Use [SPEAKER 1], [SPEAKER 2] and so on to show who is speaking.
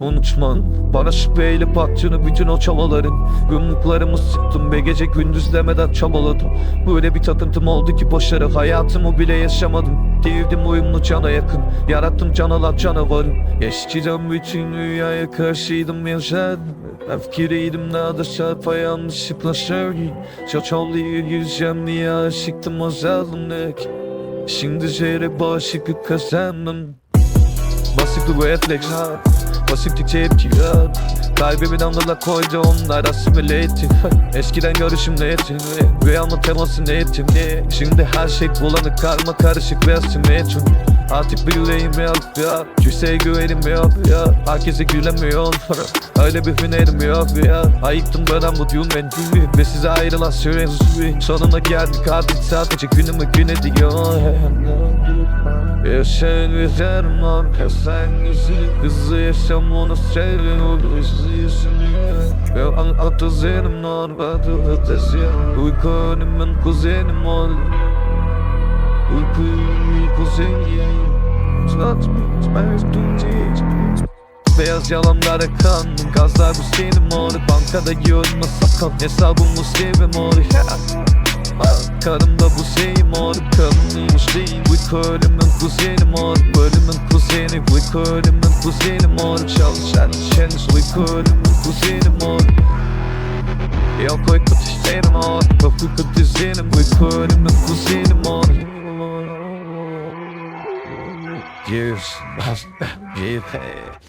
[SPEAKER 1] Unutman Bana şüpheyle baktığını bütün o çabaların. Yumruklarımı sıktım ve gece gündüz demeden çabaladım. Böyle bir takıntım oldu ki başarı Hayatımı bile yaşamadım. Değildim uyumlu cana yakın Yarattım canalar canavarı. Yaşayacağım bütün dünyaya karşıydım yaşadım Öfkeliydim daha da çarpa yanlışlıkla söyleyeyim Çaçalı'yı yüzeceğim diye aşıktım o zalimlik Şimdi şehre bağışıklık kazandım. Basit bir refleks Basit ya Kalbimin anıla koydu onlar asimile etti Eskiden görüşüm netti Rüyamın teması netti Şimdi her şey bulanık karma karışık ve asimetrik Artık bir yüreğim yok ya. Kimseye güvenim yok ya. Herkese gülemiyorum. Öyle bir hünerim yok ya. Ayıktım dönem bu ben düğün Ve size ayrılan süre Sonuna geldik artık. Sadece günümü gün ediyor. Yaşayan güzelim lan Ya sen güzel Hızlı yaşam onu sevin O hızlı yaşanıyor Ya an atı zenim Adı ötesi. Uyku önümün kuzenim ol. Uyku Ben Beyaz yalanlara kandım Gazlar bu senin mor Bankada yiyorum sakal Hesabım bu sevim mor Karımda bu şey mor Kanımmış değil Bu ölümün kuzeni mor Ölümün kuzeni Bu ölümün kuzeni mor Çalışan şeniz Bu ölümün kuzeni mor Yok uyku tişlerim mor Yok uyku düzenim Bu ölümün kuzeni mor Use. Use.